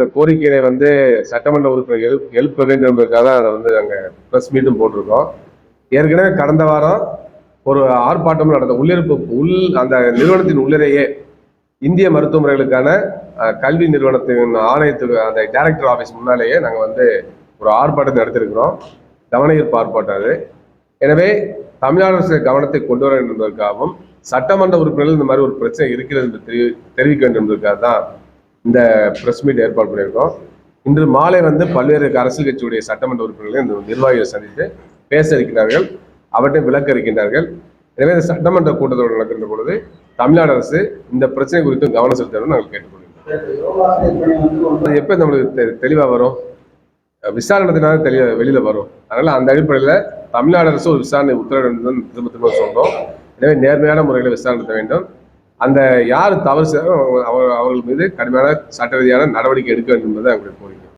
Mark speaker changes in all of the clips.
Speaker 1: இந்த கோரிக்கையை வந்து சட்டமன்ற உறுப்பினர் எழு எழுப்ப வேண்டும் என்பதற்காக தான் அதை வந்து நாங்கள் ப்ரெஸ் மீட்டும் போட்டிருக்கோம். ஏற்கனவே கடந்த வாரம் ஒரு ஆர்ப்பாட்டம் நடந்த உள்ளிருப்பு உள் அந்த நிறுவனத்தின் உள்ளிலேயே இந்திய மருத்துவ முறைகளுக்கான கல்வி நிறுவனத்தின் ஆணையத்துக்கு அந்த டைரக்டர் ஆஃபீஸ் முன்னாலேயே நாங்கள் வந்து ஒரு ஆர்ப்பாட்டத்தை நடத்திருக்கிறோம். கவன ஈர்ப்பு ஆர்ப்பாட்டம் அது. எனவே தமிழ்நாடு அரசு கவனத்தை கொண்டு வர வேண்டும் என்பதற்காகவும் சட்டமன்ற உறுப்பினர்கள் இந்த மாதிரி ஒரு பிரச்சனை இருக்கிறது என்று தெரி தெரிவிக்க வேண்டும் என்பதற்காக தான் இந்த ப்ரெஸ் மீட் ஏற்பாடு பண்ணியிருக்கோம். இன்று மாலை வந்து பல்வேறு அரசியல் கட்சியுடைய சட்டமன்ற உறுப்பினர்களை இந்த நிர்வாகிகள் சந்தித்து பேச இருக்கிறார்கள். அவற்றை விளக்க இருக்கின்றார்கள் எனவே இந்த சட்டமன்ற கூட்டத்தொடர் நடக்கின்ற பொழுது தமிழ்நாடு அரசு இந்த பிரச்சனை குறித்து கவனம் செலுத்தணும்னு நாங்கள் கேட்டுக்கொள்கிறோம் எப்போ நம்மளுக்கு தெளிவாக வரும்? விசாரணத்தினால தெளிவாக வெளியில் வரும். அதனால் அந்த அடிப்படையில் தமிழ்நாடு அரசு ஒரு விசாரணை உத்தரவிடும் திரும்ப திரும்ப சொல்கிறோம் எனவே நேர்மையான முறையில் விசாரணை வேண்டும். அந்த யார் தவறு செய்யறோ அவங்க- அவர் அவர்கள் மீது கடுமையான சட்ட ரீதியான நடவடிக்கை எடுக்க வேண்டும் என்பது அவங்களுடைய கோரிக்கை.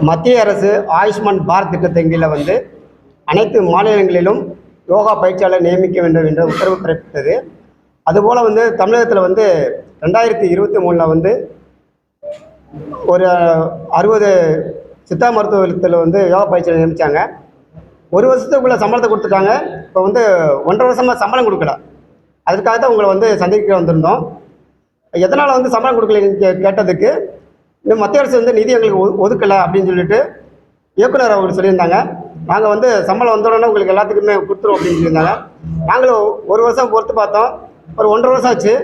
Speaker 2: மத்திய அரசு ஆயுஷ்மான் பாரத் திட்டத்தின் கீழே வந்து அனைத்து மாநிலங்களிலும் யோகா பயிற்சியாளர் நியமிக்க வேண்டும் என்ற உத்தரவு பிறப்பித்தது. அதுபோல் வந்து தமிழகத்தில் வந்து ரெண்டாயிரத்தி இருபத்தி மூணில் வந்து ஒரு அறுபது சித்தா மருத்துவத்தில் வந்து யோகா பயிற்சியாளர் நியமித்தாங்க ஒரு வருஷத்துக்குள்ளே சம்பளத்தை கொடுத்துட்டாங்க. இப்போ வந்து ஒன்றரை வருஷமாக சம்பளம் கொடுக்கல. அதுக்காக தான் உங்களை வந்து சந்திக்க வந்திருந்தோம். எதனால் வந்து சம்பளம் கொடுக்கலன்னு கே கேட்டதுக்கு இந்த மத்திய அரசு வந்து நிதி எங்களுக்கு ஒதுக்கலை அப்படின்னு சொல்லிட்டு இயக்குனர் அவர்கள் சொல்லியிருந்தாங்க. நாங்கள் வந்து சம்பளம் வந்தோடனே உங்களுக்கு எல்லாத்துக்குமே கொடுத்துருவோம் அப்படின்னு சொல்லியிருந்தாங்க. நாங்களும் ஒரு வருஷம் பொறுத்து பார்த்தோம். ஒரு ஒன்றரை வருஷம் ஆச்சு.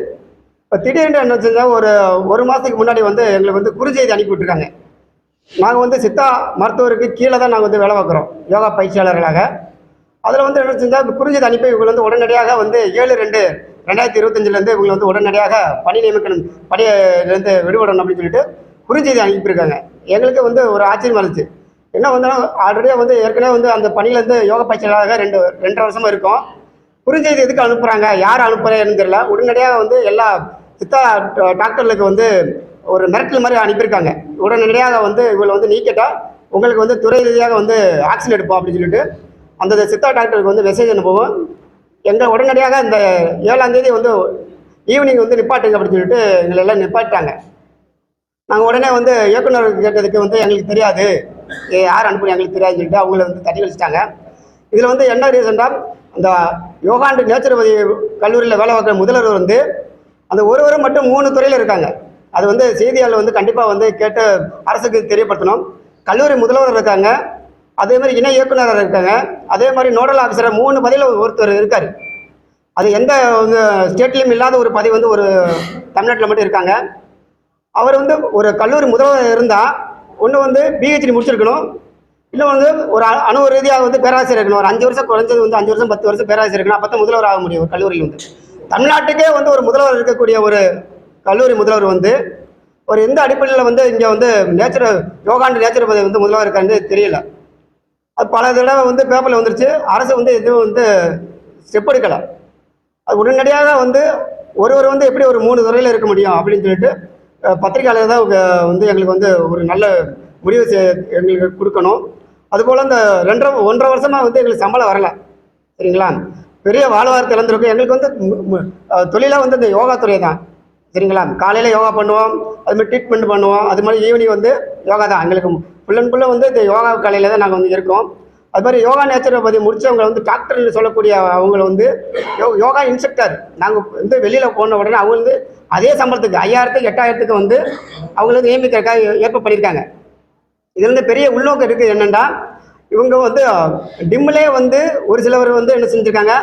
Speaker 2: இப்போ திடீர்னு என்ன செஞ்சால் ஒரு ஒரு மாதத்துக்கு முன்னாடி வந்து எங்களுக்கு வந்து குறுஞ்செய்தி அனுப்பி விட்டுருக்காங்க. நாங்கள் வந்து சித்தா மருத்துவருக்கு கீழே தான் நாங்கள் வந்து வேலை பார்க்குறோம். யோகா பயிற்சியாளர்களாக. அதில் வந்து என்ன செஞ்சால் குறிஞ்சி அனுப்பி இவங்க வந்து உடனடியாக வந்து ஏழு ரெண்டு ரெண்டாயிரத்தி இருபத்தஞ்சிலேருந்து இவங்களை வந்து உடனடியாக பணி நியமிக்கணும் பணியிலேருந்து விடுபடணும் அப்படின்னு சொல்லிட்டு குறுஞ்செய்தி அனுப்பியிருக்காங்க. எங்களுக்கு வந்து ஒரு ஆச்சரியமா இருந்துச்சு. என்ன வந்து ஆல்ரெடியாக வந்து ஏற்கனவே வந்து அந்த பணியிலேருந்து யோகா பயிற்சியாளராக ரெண்டு ரெண்டரை வருஷமாக இருக்கும். குறுஞ்செய்தி எதுக்கு அனுப்புகிறாங்க யார் அனுப்புகிறேன்னு தெரியல. உடனடியாக வந்து எல்லா சித்தா டாக்டர்களுக்கு வந்து ஒரு மிரட்டல் மாதிரி அனுப்பியிருக்காங்க. உடனடியாக வந்து இவங்களை வந்து நீக்கிட்டால் உங்களுக்கு வந்து துறை ரீதியாக வந்து ஆக்ஷன் எடுப்போம் அப்படின்னு சொல்லிட்டு அந்த சித்தா டாக்டருக்கு வந்து மெசேஜ் அனுப்புவோம் எங்கள் உடனடியாக இந்த ஏழாந்தேதி வந்து ஈவினிங் வந்து நிப்பாட்டுங்க அப்படின்னு சொல்லிட்டு எங்களை எல்லாம் நிப்பாட்டாங்க நாங்கள் உடனே வந்து இயக்குனர் கேட்டதுக்கு வந்து எங்களுக்கு தெரியாது. யார் அனுப்புறீங்க எங்களுக்கு தெரியாதுன்னு சொல்லிட்டு அவங்கள வந்து தட்டி கழிச்சிட்டாங்க. இதில் வந்து என்ன ரீசன்டா அந்த யோகாண்டு நேச்சுரோபதி கல்லூரியில் வேலை பார்க்குற முதல்வர் வந்து அந்த ஒருவரும் மட்டும் மூணு துறையில் இருக்காங்க. அது வந்து செய்தியாளர் வந்து கண்டிப்பாக வந்து கேட்டு அரசுக்கு தெரியப்படுத்தணும். கல்லூரி முதல்வர் இருக்காங்க. அதே மாதிரி இணை இயக்குனர் இருக்காங்க. அதே மாதிரி நோடல் ஆஃபீஸர் மூணு பதிவில் ஒருத்தர் இருக்கார். அது எந்த ஸ்டேட்லேயும் இல்லாத ஒரு பதவி வந்து ஒரு தமிழ்நாட்டில் மட்டும் இருக்காங்க. அவர் வந்து ஒரு கல்லூரி முதல்வர் இருந்தால் ஒன்று வந்து பிஹெச்டி முடிச்சிருக்கணும். இல்லை வந்து ஒரு அணு ரீதியாக வந்து பேராசிரியர் இருக்கணும். ஒரு அஞ்சு வருஷம் குறைஞ்சது வந்து அஞ்சு வருஷம் பத்து வருஷம் பேராசிரியர் இருக்கணும். அப்போ தான் முதல்வர் ஆக முடியும் ஒரு கல்லூரியில் வந்து. தமிழ்நாட்டுக்கே வந்து ஒரு முதல்வர் இருக்கக்கூடிய ஒரு கல்லூரி முதல்வர் வந்து ஒரு எந்த அடிப்படையில் வந்து இங்கே வந்து நேச்சுரல் யோகாண்டு நேச்சுரோபதி வந்து முதல்வர் இருக்காருன்னு தெரியல. அது பல தடவை வந்து பேப்பரில் வந்துருச்சு. அரசு வந்து எதுவும் வந்து ஸ்டெப் எடுக்கலை. அது உடனடியாக வந்து ஒருவர் வந்து எப்படி ஒரு மூணு துறையில் இருக்க முடியும் அப்படின்னு சொல்லிட்டு பத்திரிகையாளர் தான் வந்து எங்களுக்கு வந்து ஒரு நல்ல முடிவு எங்களுக்கு கொடுக்கணும். அதுபோல் இந்த ரெண்டரை ஒன்றரை வருஷமாக வந்து எங்களுக்கு சம்பளம் வரலை. சரிங்களா? பெரிய வாழ்வாரத்தை இழந்திருக்கும். எங்களுக்கு வந்து தொழிலாக வந்து இந்த யோகா துறை தான். சரிங்களா? காலையில் யோகா பண்ணுவோம். அது மாதிரி ட்ரீட்மெண்ட் பண்ணுவோம். அது மாதிரி ஈவினிங் வந்து யோகா தான் எங்களுக்கு ஃபுல் ஃபுல்லாக வந்து இந்த யோகா கலையில் தான் நாங்கள் வந்து இருக்கோம். அது மாதிரி யோகா நேச்சுரோபதி முடிச்சவங்க வந்து டாக்டர்னு சொல்லக்கூடிய அவங்கள வந்து யோ யோகா இன்ஸ்ட்ரக்டர் நாங்கள் வந்து வெளியில் போன உடனே அவங்க வந்து அதே சம்பளத்துக்கு ஐயாயிரத்துக்கு எட்டாயிரத்துக்கு வந்து அவங்கள வந்து நியமிக்கிறதுக்காக ஏற்பாடு பண்ணியிருக்காங்க. இதுல பெரிய உள்நோக்கம் இருக்குது என்னென்னா இவங்க வந்து டிம்மிலே வந்து ஒரு சிலவர் வந்து என்ன செஞ்சுருக்காங்க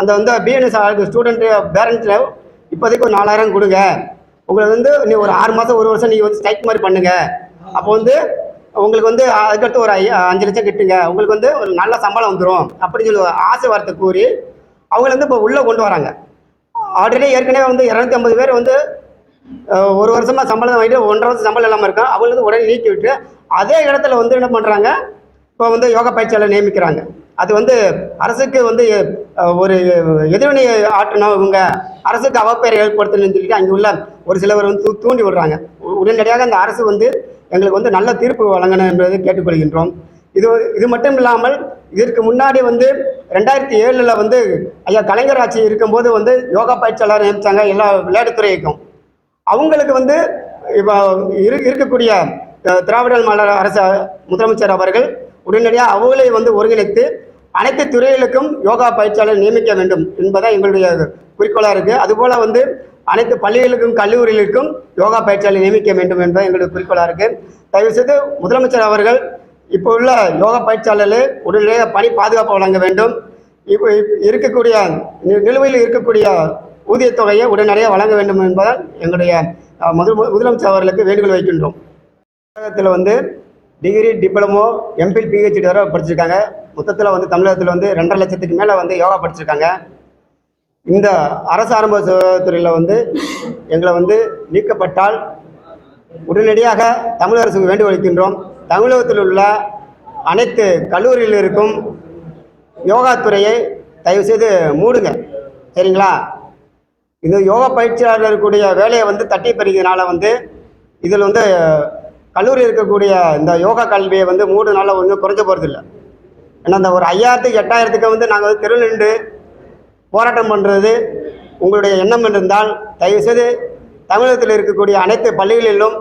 Speaker 2: அந்த வந்து பிஎன்எஸ் ஸ்டூடெண்ட்டு பேரண்ட்ஸில் இப்போதைக்கு ஒரு நாலாயிரம் கொடுங்க. உங்களை வந்து நீ ஒரு ஆறு மாதம் ஒரு வருஷம் நீங்கள் வந்து ஸ்ட்ரைக் மாதிரி பண்ணுங்க. அப்போ வந்து உங்களுக்கு வந்து அதுக்கடுத்து ஒரு ஐயா அஞ்சு லட்சம் கிட்டுங்க. உங்களுக்கு வந்து ஒரு நல்ல சம்பளம் வந்துடும் அப்படின்னு சொல்லி ஆசை வார்த்தை கூறி அவங்கள வந்து இப்போ உள்ளே கொண்டு வராங்க. ஆல்ரெடி ஏற்கனவே வந்து இரநூத்தி ஐம்பது பேர் வந்து ஒரு வருஷமாக சம்பளம் வாங்கிட்டு ஒன்றரை வருஷம் சம்பளம் இல்லாமல் இருக்கும் அவங்கள வந்து உடனே நீக்கி விட்டு அதே இடத்துல வந்து என்ன பண்ணுறாங்க இப்போ வந்து யோகா பயிற்சியாளர் நியமிக்கிறாங்க. அது வந்து அரசுக்கு வந்து ஒரு எதிர்வினை ஆற்றணும் இவங்க. அரசுக்கு அவப்பெயரை ஏற்படுத்தணும்னு சொல்லிட்டு அங்கே உள்ள ஒரு சிலவர் வந்து தூ- தூண்டி விடுறாங்க. உடனடியாக அந்த அரசு வந்து எங்களுக்கு வந்து நல்ல தீர்ப்பு வழங்கணும் என்பதை கேட்டுக்கொள்கின்றோம். இது இது மட்டும் இல்லாமல் இதற்கு முன்னாடி வந்து ரெண்டாயிரத்தி ஏழில் வந்து ஐயா கலைஞர் ஆட்சி இருக்கும்போது வந்து யோகா பயிற்சியாளர் நியமித்தாங்க எல்லா விளையாட்டுத்துறைக்கும் அவங்களுக்கு வந்து இப்போ இரு இருக்கக்கூடிய அஹ், திராவிடர் மாடல் அரசு முதலமைச்சர் அவர்கள் உடனடியாக அவங்களை வந்து ஒருங்கிணைத்து அனைத்து துறைகளுக்கும் யோகா பயிற்சியாளர் நியமிக்க வேண்டும் என்பதான் எங்களுடைய குறிக்கோளாக இருக்குது அதுபோல் வந்து அனைத்து பள்ளிகளுக்கும் கல்லூரிகளுக்கும் யோகா பயிற்சியாளர் நியமிக்க வேண்டும் என்பது எங்களுடைய குறிக்கோளாக இருக்குது தயவுசெய்து முதலமைச்சர் அவர்கள் இப்போ உள்ள யோகா பயிற்சியாளர்கள் உடனடியாக பணி பாதுகாப்பு வழங்க வேண்டும். இப்போ இருக்கக்கூடிய நிலுவையில் இருக்கக்கூடிய ஊதியத் தொகையை உடனடியாக வழங்க வேண்டும் என்பதால் எங்களுடைய முதல் முதலமைச்சர் அவர்களுக்கு வேண்டுகோள் வைக்கின்றோம். தமிழகத்தில் வந்து டிகிரி டிப்ளமோ எம்பில் பிஹெச்டி வரை படிச்சிருக்காங்க. மொத்தத்தில் வந்து தமிழகத்தில் வந்து ரெண்டரை லட்சத்துக்கு மேலே வந்து யோகா படிச்சிருக்காங்க. இந்த அரசு ஆரம்ப சுகாதாரத்துறையில் வந்து எங்களை வந்து நீக்கப்பட்டால் உடனடியாக தமிழக அரசுக்கு வேண்டுகோள் வைக்கின்றோம் தமிழகத்தில் உள்ள அனைத்து கல்லூரியில் இருக்கும் யோகா துறையை தயவுசெய்து மூடுங்க. சரிங்களா? இந்த யோகா பயிற்சியாளர் இருக்கக்கூடிய வேலையை வந்து தட்டி பறிக்கிறதுனால வந்து இதில் வந்து கல்லூரி இருக்கக்கூடிய இந்த யோகா கல்வியை வந்து மூடுனால ஒன்றும் குறைஞ்ச போகிறதில்ல ஏன்னா அந்த ஒரு ஐயாயிரத்துக்கு எட்டாயிரத்துக்கு வந்து நாங்கள் வந்து தெருநின்று போராட்டம் பண்ணுறது உங்களுடைய எண்ணம் இருந்தால் தயவுசெய்து தமிழகத்தில் இருக்கக்கூடிய அனைத்து பள்ளிகளிலும்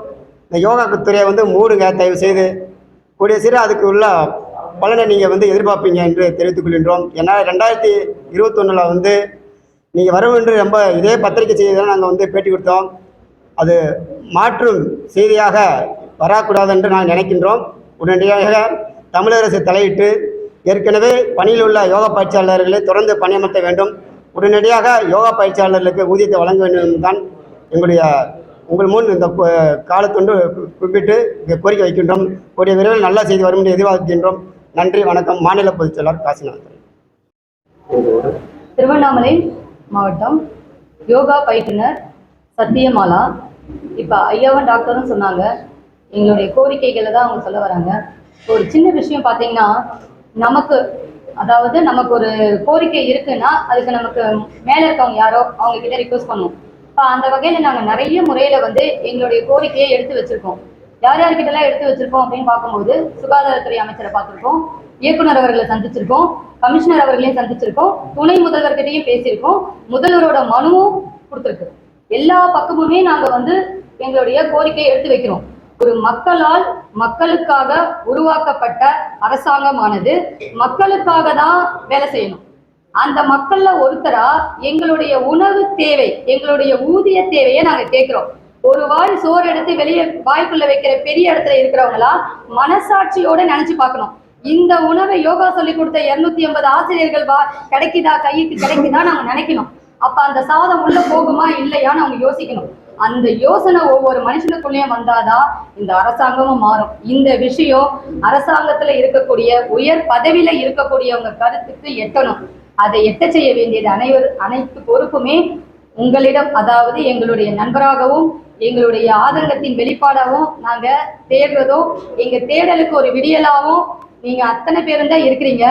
Speaker 2: இந்த யோகா துறையை வந்து மூடுங்க தயவுசெய்து. கூடிய சிறு அதுக்கு உள்ள பலனை நீங்கள் வந்து எதிர்பார்ப்பீங்க என்று தெரிவித்துக் கொள்கின்றோம். ஏன்னா ரெண்டாயிரத்தி இருபத்தொன்னில் வந்து நீங்கள் வரும் என்று ரொம்ப இதே பத்திரிகை செய்திதான் நாங்கள் வந்து பேட்டி கொடுத்தோம். அது மாற்றும் செய்தியாக வரக்கூடாது என்று நாங்கள் நினைக்கின்றோம். உடனடியாக தமிழரசு தலையிட்டு ஏற்கனவே பணியில் உள்ள யோகா பயிற்சியாளர்களை தொடர்ந்து பணியமர்த்த வேண்டும். உடனடியாக யோகா பயிற்சியாளர்களுக்கு ஊதியத்தை வழங்க வேண்டும் தான் எங்களுடைய உங்கள் முன் இந்த காலத்தொண்டு குறிப்பிட்டு கோரிக்கை வைக்கின்றோம். கூடிய விரைவில் நல்ல செய்தி வரும் என்று எதிர்பார்க்கின்றோம். நன்றி வணக்கம். மாநில பொதுச் செயலாளர் காசிநாதன்.
Speaker 3: திருவண்ணாமலை மாவட்டம் யோகா பயிற்றுனர் சத்தியமாலா. இப்போ ஐயாவும் டாக்டரும் சொன்னாங்க. எங்களுடைய கோரிக்கைகளை தான் அவங்க சொல்ல வராங்க. ஒரு சின்ன விஷயம் பார்த்தீங்கன்னா நமக்கு அதாவது நமக்கு ஒரு கோரிக்கை இருக்குன்னா அதுக்கு நமக்கு மேலே இருக்கவங்க யாரோ அவங்க கிட்ட ரிக்வஸ்ட் பண்ணுவோம். இப்போ அந்த வகையில் நாங்கள் நிறைய முறையில் வந்து எங்களுடைய கோரிக்கையை எடுத்து வச்சிருக்கோம். யார் யார்கிட்டலாம் எடுத்து வச்சிருக்கோம் அப்படின்னு பார்க்கும்போது சுகாதாரத்துறை அமைச்சரை பார்த்துருக்கோம் இயக்குனர் அவர்களை சந்திச்சிருக்கோம் கமிஷனர் அவர்களையும் சந்திச்சிருக்கோம் துணை முதல்வர்கிட்டையும் பேசியிருக்கோம் முதல்வரோட மனுவும் கொடுத்துருக்கு. எல்லா பக்கமுமே நாங்க வந்து எங்களுடைய கோரிக்கையை எடுத்து வைக்கிறோம். ஒரு மக்களால் மக்களுக்காக உருவாக்கப்பட்ட அரசாங்கமானது. மக்களுக்காக தான் வேலை செய்யணும். அந்த மக்கள்ல ஒருத்தரா எங்களுடைய உணவு தேவை எங்களுடைய ஊதிய தேவையை நாங்க கேட்கிறோம். ஒரு வாய் சோறு எடுத்து வெளியே வாய்க்குள்ள வைக்கிற பெரிய இடத்துல இருக்கிறவங்களா மனசாட்சியோட நினைச்சு பார்க்கணும். இந்த உணவை யோகா சொல்லி கொடுத்த இருநூத்தி எண்பது ஆசிரியர்கள் வா கிடைக்குதா கைக்கு கிடைக்குதா நாங்க நினைக்கணும். அப்ப அந்த சாதம் உள்ள போகுமா இல்லையான்னு அவங்க யோசிக்கணும். அந்த யோசனை ஒவ்வொரு மனுஷனுக்குள்ளேயும் வந்தாதான் இந்த அரசாங்கமும் மாறும். இந்த விஷயம் அரசாங்கத்துல இருக்கக்கூடிய உயர் பதவியில இருக்கக்கூடியவங்க கருத்துக்கு எட்டணும். அதை எட்ட செய்ய வேண்டியது அனைவர் அனைத்து பொறுப்புமே உங்களிடம் அதாவது எங்களுடைய நண்பராகவும் எங்களுடைய ஆதங்கத்தின் வெளிப்பாடாகவும் நாங்க தேடுறதோ எங்க தேடலுக்கு ஒரு விடியலாகவும் நீங்க அத்தனை பேரும் தான் இருக்கிறீங்க.